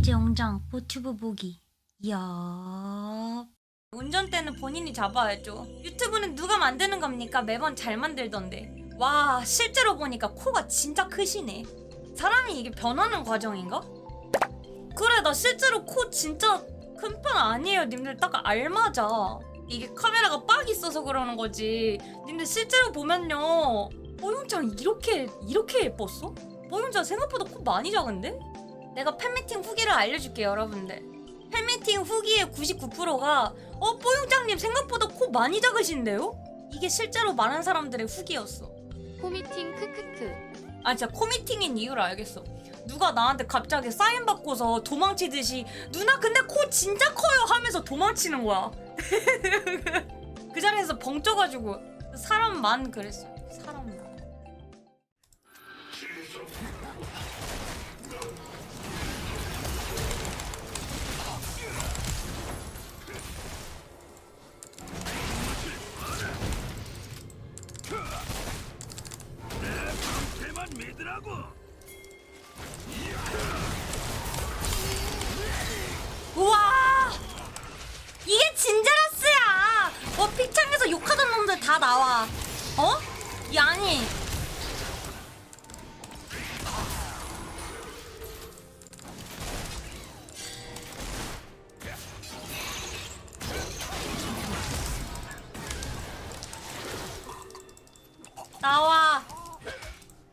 스테이지 영장 보튜브 보기. 이야. 운전대는 본인이 잡아야죠. 유튜브는 누가 만드는 겁니까? 매번 잘 만들던데. 와 실제로 보니까 코가 진짜 크시네. 사람이 이게 변하는 과정인가? 그래 나 실제로 코 진짜 큰 편 아니에요. 님들 딱 알맞아. 이게 카메라가 빡 있어서 그러는 거지. 님들 실제로 보면요. 뽀용장 이렇게 이렇게 예뻤어? 뽀용장 생각보다 코 많이 작은데? 내가 팬미팅 후기를 알려줄게요 여러분들. 팬미팅 후기의 99%가 어 뽀용장님 생각보다 코 많이 작으신데요? 이게 실제로 많은 사람들의 후기였어. 코미팅 크크크. 아 진짜 코미팅인 이유를 알겠어. 누가 나한테 갑자기 사인 받고서 도망치듯이 누나 근데 코 진짜 커요 하면서 도망치는 거야. 그 자리에서 벙 쪄가지고 사람만 그랬어. 사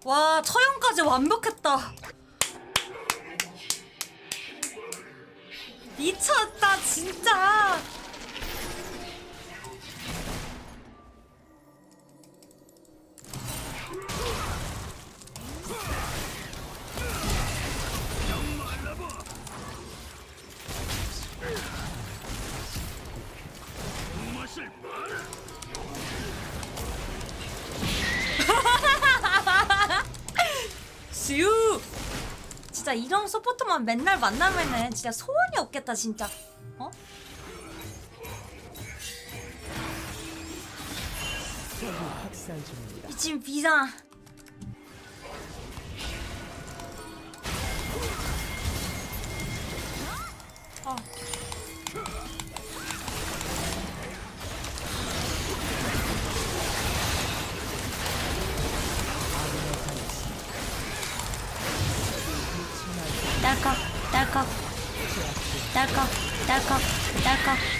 와 처형까지 완벽했다 진짜 이런 서포터만 맨날 만나면은 진짜 소원이 없겠다 진짜 어? 미친 비상 어. 딸깍 딸깍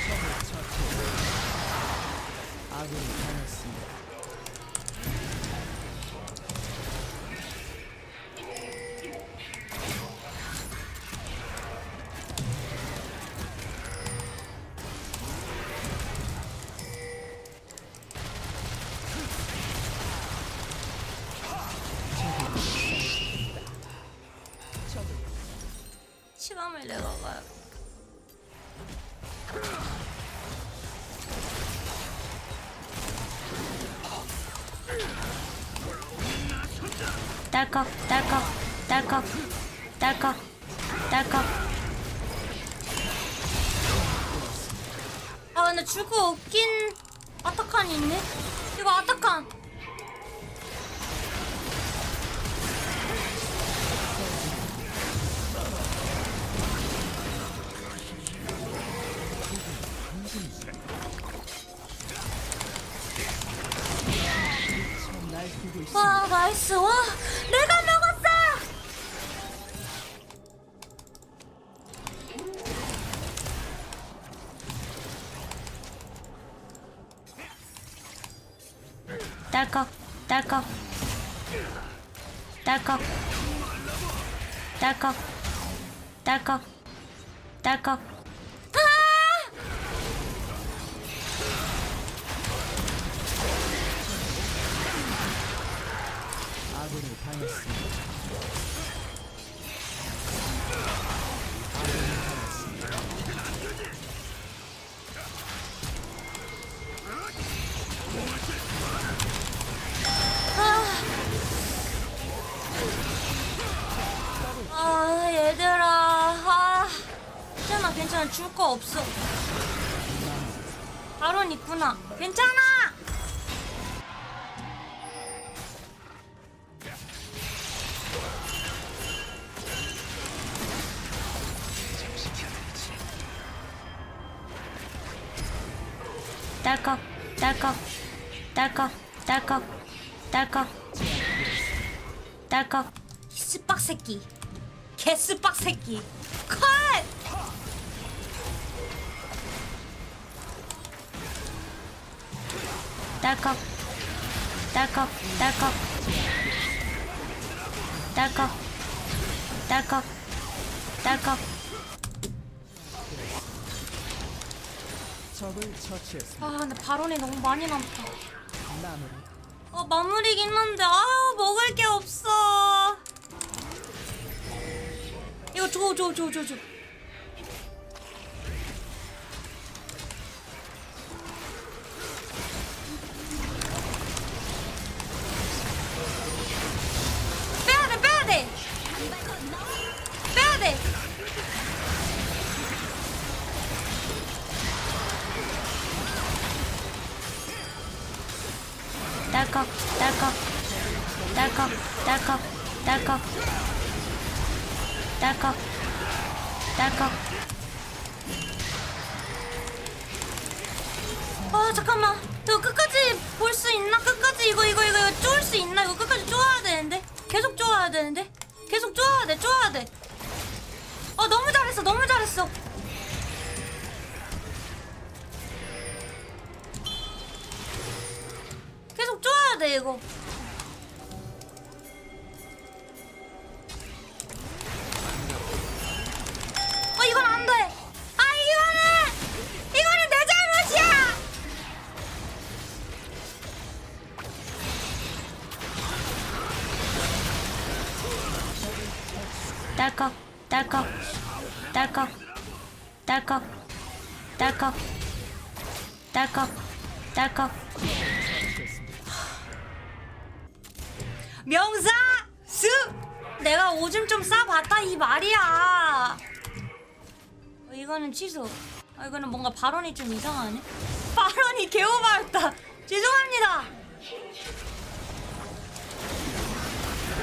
딸깍 딸깍 딸깍 딸깍 딸깍. 아 근데 줄거 없긴 아타칸이 있네? 이거 아타칸 와 나이스. 와 내가 먹었어! 딸깍 딸깍 딸깍 딸깍 딸깍 딸깍 없어. 바론 있구나. 괜찮아. 딸깍, 딸깍, 딸깍, 딸깍, 딸깍, 딸깍. 이 쓰빡 새끼. 개 쓰빡 새끼. 딸깍 딸깍 딸깍 딸깍 딸깍 딸깍 적을 처치했습니다. 아 근데 발언이 너무 많이 남다 마무리. 어 마무리긴 한데 아 먹을 게 없어 이거 줘 줘 줘 줘줘 돼 쪼아야 돼아 너무 잘했어 너무 잘했어. 계속 쪼아야 돼 이거 딸깍 딸깍 딸깍 딸깍 딸깍 딸깍 딸깍 명사 스 내가 오줌 좀 싸봤다 이 말이야. 어, 이거는 취소. 아 이거는 뭔가 발언이 좀 이상하네. 발언이 개오바였다. 죄송합니다.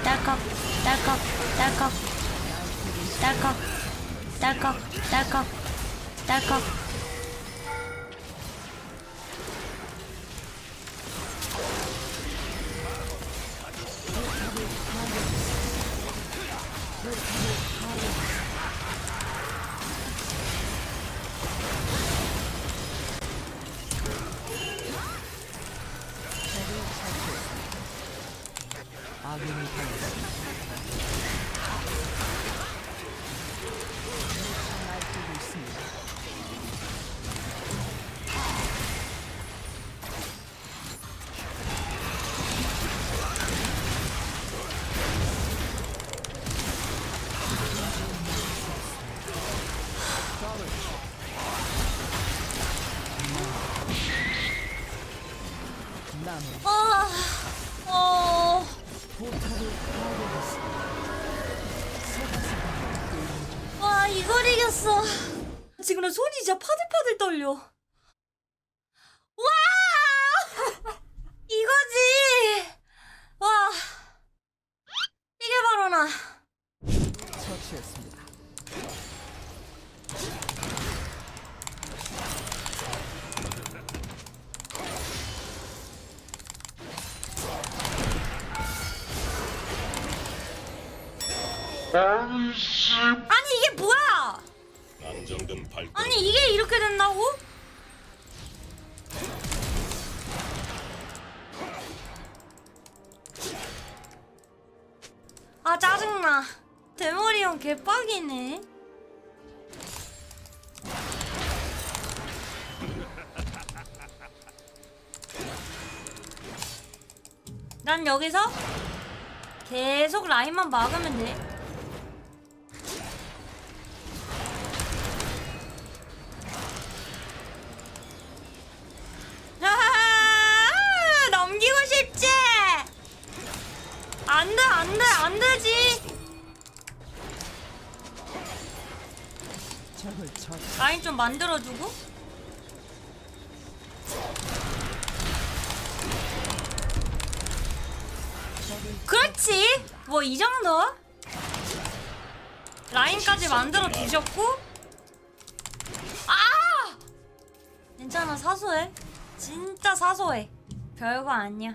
딸깍 딸깍 딸깍 딸깍 딸깍 딸깍 딸깍 이걸 이겼어. 지금은 손이 진짜 파들파들 떨려. 와, 이거지. 와, 이게 바로 나. 처치했습니다. 아니 이게 뭐야? 아니 이게 이렇게 된다고? 아 짜증나. 대머리 형 개빡이네. 난 여기서 계속 라인만 막으면 돼 좀 만들어주고. 그렇지. 뭐 이 정도? 라인까지 만들어 주셨고. 아! 괜찮아, 사소해. 진짜 사소해. 별거 아니야.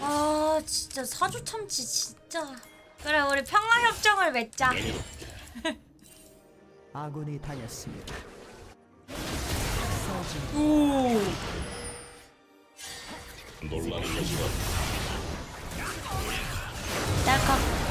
아 진짜 사주 참치 진짜. 그래 우리 평화 협정을 맺자. 아군이 당했습니다. 서진 오. 논란의 여지가 날까.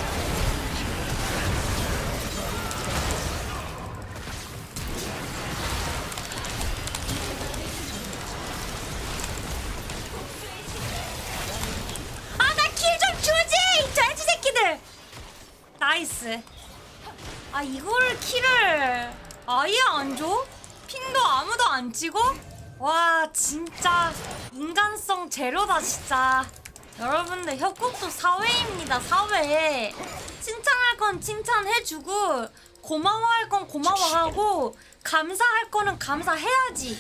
찍어? 와, 진짜 인간성 제로다, 진짜. 여러분들, 협곡도 사회입니다, 사회. 칭찬할 건 칭찬해주고, 고마워할 건 고마워하고, 감사할 거는 감사해야지.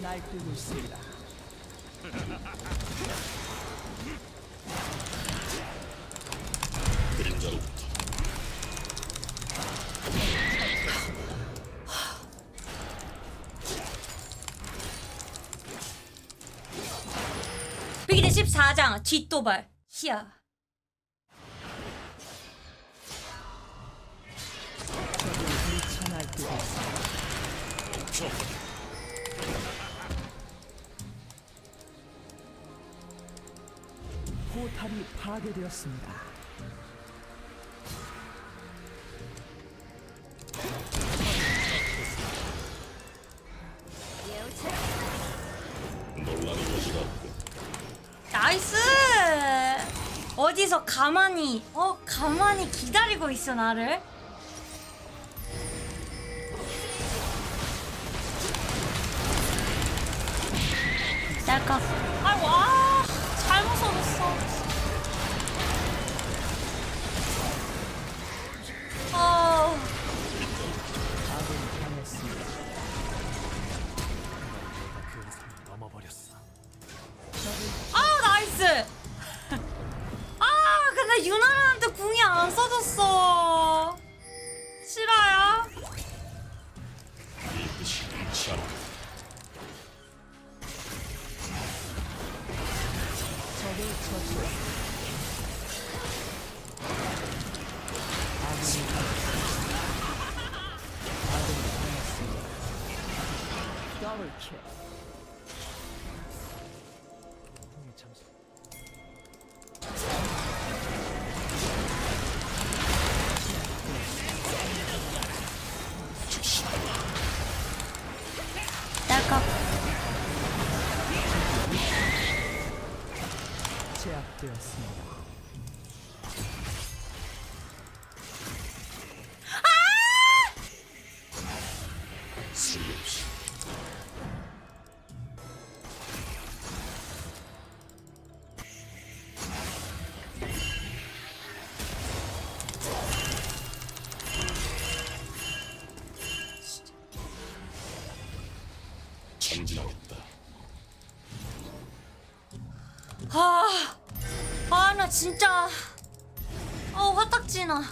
날뛰고 있습니다. 그림자로부터 비기대 14장 뒷도발. 히야. 적을 미쳐 날뛰고 있습니다. 촉 포탑이 파괴되었습니다. 나이스! 어디서 가만히, 어, 가만히 기다리고 있어, 나를. 날까? 아이 당했습니다. 아, 나이스! 아, 근데 유나한테 궁이 안 써졌어. 제압되었습니다. 쓸없이 전진하겠다 아, 나 진짜. 어, 화딱지나.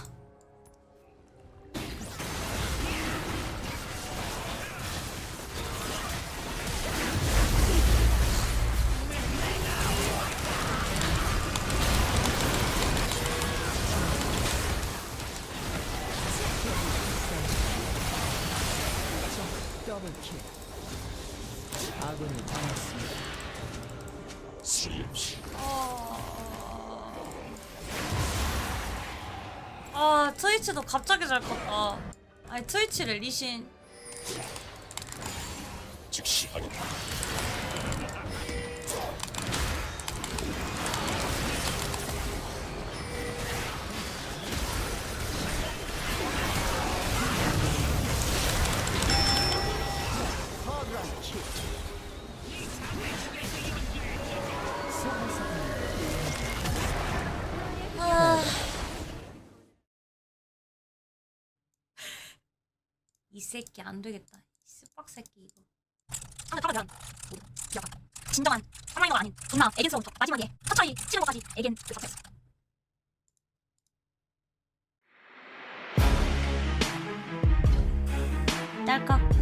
아군이 당했습니다. 쓸 아, 트위치도 갑자기 잘 컸다. 아니, 트위치를 리신. 즉시 하겠다 이 새끼 안 되겠다. 이 쓱박 새끼 이거. 한번 타면 뭐, 약간 진정한 사망인 건 아닌 존나 애견스러운 척 마지막에 사차이 치는 것까지 애견 그 자체였어. 딸깍